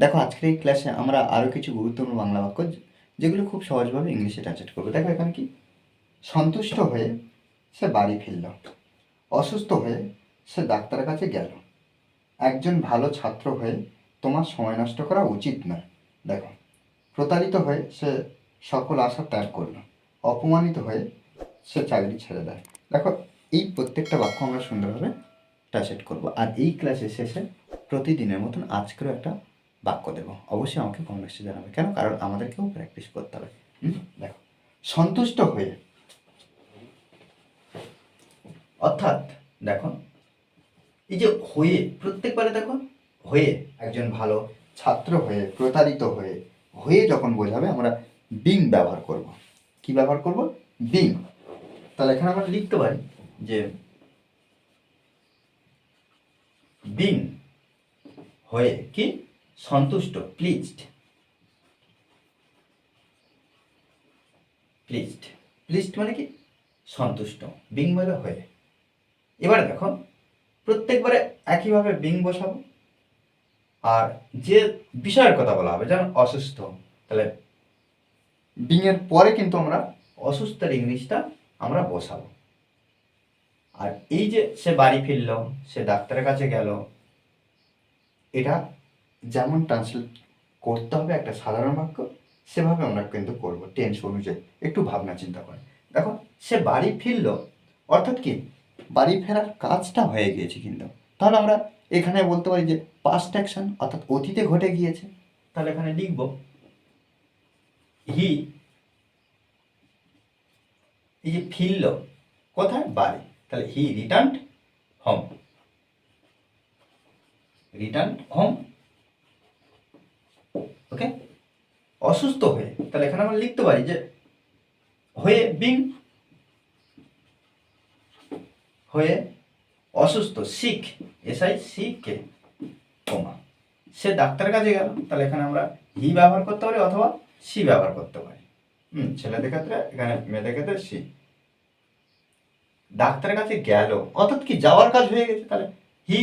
দেখো, আজকের এই ক্লাসে আমরা আরও কিছু গুরুত্বপূর্ণ বাংলা বাক্য যেগুলো খুব সহজভাবে ইংলিশে ট্রান্সলেট করব। দেখো, এখানে কি? সন্তুষ্ট হয়ে সে বাড়ি ফিরল। অসুস্থ হয়ে সে ডাক্তারের কাছে গেল। একজন ভালো ছাত্র হয়ে তোমার সময় নষ্ট করা উচিত নয়। দেখো, প্রতারিত হয়ে সে সকল আশা ত্যাগ করল। অপমানিত হয়ে সে চাকরি ছেড়ে দেয়। দেখো, এই প্রত্যেকটা বাক্য আমরা সুন্দরভাবে ট্রান্সলেট করব। আর এই ক্লাসের শেষে প্রতিদিনের মতন আজকেরও একটা বাক্য দেবো। অবশ্যই আমাকে কমেন্টসে জানাবে। কেন? কারণ আমাদেরকেও প্র্যাকটিস করতে হবে? দেখো, সন্তুষ্ট হয়ে অর্থাৎ দেখো, এই যে হয়ে, প্রত্যেকবারে দেখো, হয়ে, একজন ভালো ছাত্র হয়ে, প্রতারিত হয়ে হয়ে যখন বোঝাবে, আমরা বিং ব্যবহার করব। কি ব্যবহার করব? বিং তাহলে এখানে আমরা লিখতে পারি যে বিং হয়ে কি? সন্তুষ্ট প্লিজড প্লিজড প্লিজড মানে কি? সন্তুষ্ট বিং মানে হয়ে। এবার দেখো, প্রত্যেকবারে একইভাবে বিং বসাবো। আর যে বিষয়ের কথা বলা হবে, যেমন অসুস্থ, তাহলে বিং এর পরে কিন্তু আমরা অসুস্থের ইংলিশটা আমরা বসাবো। আর এই যে সে বাড়ি ফিরলো, সে ডাক্তারের কাছে গেল, এটা যেমন ট্রান্সলেট করতে হবে একটা সাধারণ বাক্য, সেভাবে আমরা কিন্তু করব টেন্স অনুযায়ী। একটু ভাবনা চিন্তা করে দেখো সে বাড়ি ফিরলো, অর্থাৎ কি? বাড়ি ফেরার কাজটা হয়ে গিয়েছে কিন্তু। তাহলে আমরা এখানে বলতে পারি যে পাস্ট অ্যাকশন অর্থাৎ অতীতে ঘটে গিয়েছে। তাহলে এখানে লিখব হি এই যে ফিরল, কোথায়? বাড়ি। তাহলে he return home return home okay অসুস্থ হয়ে, তাহলে এখানে আমরা লিখতে পারি যে হয়ে বিং হয়ে অসুস্থ শিখ এসআই শিখে কমা সে ডাক্তারের কাছে গেল, তাহলে এখানে আমরা হি ব্যবহার করতে পারি অথবা সি ব্যবহার করতে পারি। হুম, ছেলেদের ক্ষেত্রে, এখানে মেয়েদের ক্ষেত্রে সি ডাক্তারের কাছে গেল, অর্থাৎ কি যাওয়ার কাজ হয়ে গেছে, তাহলে হি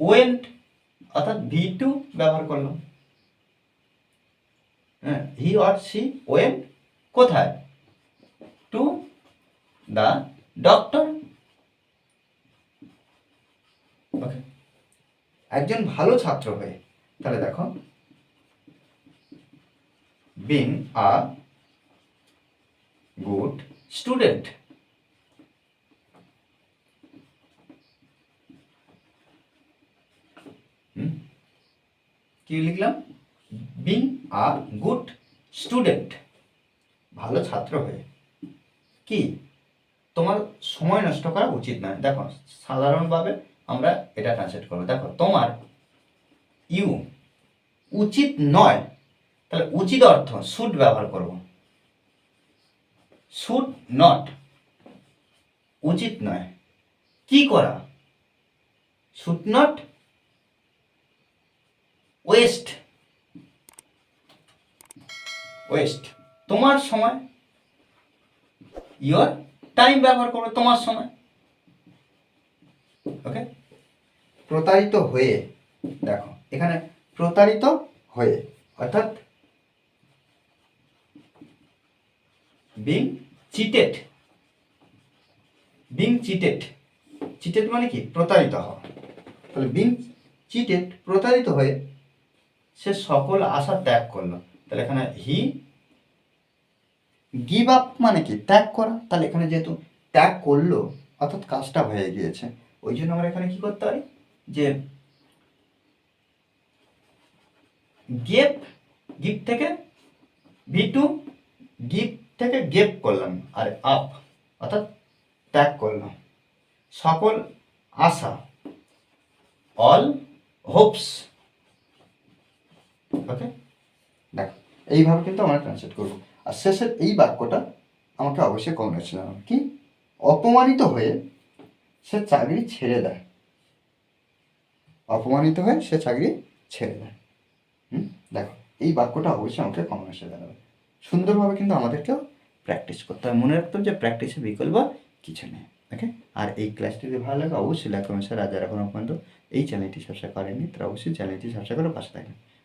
ওয়েন্ট অর্থাৎ ভি টু ব্যবহার করলাম। হ্যাঁ হি অর সি ওয়েন্ট কোথায়? টু দ্য ডক্টর ওকে একজন ভালো ছাত্র হয়ে, তাহলে দেখো। বিং আ গুড স্টুডেন্ট কি লিখলাম? বিং আ গুড স্টুডেন্ট ভালো ছাত্র হয়ে। কি? তোমার সময় নষ্ট করা উচিত নয়। দেখো সাধারণভাবে আমরা এটা ট্রান্সলেট করব। দেখো, তোমার ইউ উচিত নয়। তাহলে উচিত অর্থ শুড ব্যবহার করব। শুড নট উচিত নয়। কি করা? শুড নট ওয়েস্ট ওয়েস্ট তোমার সময়। ইয়োর টাইম ব্যবহার করবে তোমার সময়। ওকে প্রতারিত হয়ে, দেখো, এখানে প্রতারিত হয়ে, অর্থাৎ being cheated being cheated cheated মানে কি? প্রতারিত হওয়া। তাহলে বিং চিটেড প্রতারিত হয়ে সে সকল আশা ত্যাগ করল। তাহলে এখানে হি গিভ আপ মানে কি? ত্যাগ করা। তাহলে এখানে যেহেতু ত্যাগ করল, অর্থাৎ কাজটা হয়ে গিয়েছে, ওই জন্য আমরা এখানে কি করতে পারি? যে গেপ গিফ থেকে ভি টু গিফ থেকে গেপ করলাম, আর আপ অর্থাৎ ত্যাগ করলাম সকল আশা অল হোপস ওকে দেখো, এইভাবে কিন্তু আমরা ট্রান্সলেট করব। আর শেষের এই বাক্যটা আমাকে অবশ্যই কমেন্টে জানাবে কি? অপমানিত হয়ে সে চাকরি ছেড়ে দেয়। অপমানিত হয়ে সে চাকরি ছেড়ে দেয়। হুম? দেখো, এই বাক্যটা অবশ্যই আমাকে কমেন্টে জানাবে সুন্দরভাবে কিন্তু আমাদেরকেও প্র্যাকটিস করতে হবে মনে রাখতে হবে যে প্র্যাকটিসের বিকল্প কিছু নেই। ওকে আর এই ক্লাসটি যদি ভালো লাগে, অবশ্যই লাইক কমেন্ট শেয়ার আর যারা পর্যন্ত এই চ্যানেলটি সাবস্ক্রাইব করেনি তারা অবশ্যই চ্যানেলটি সাবস্ক্রাইব করে পাশে থাকবেন।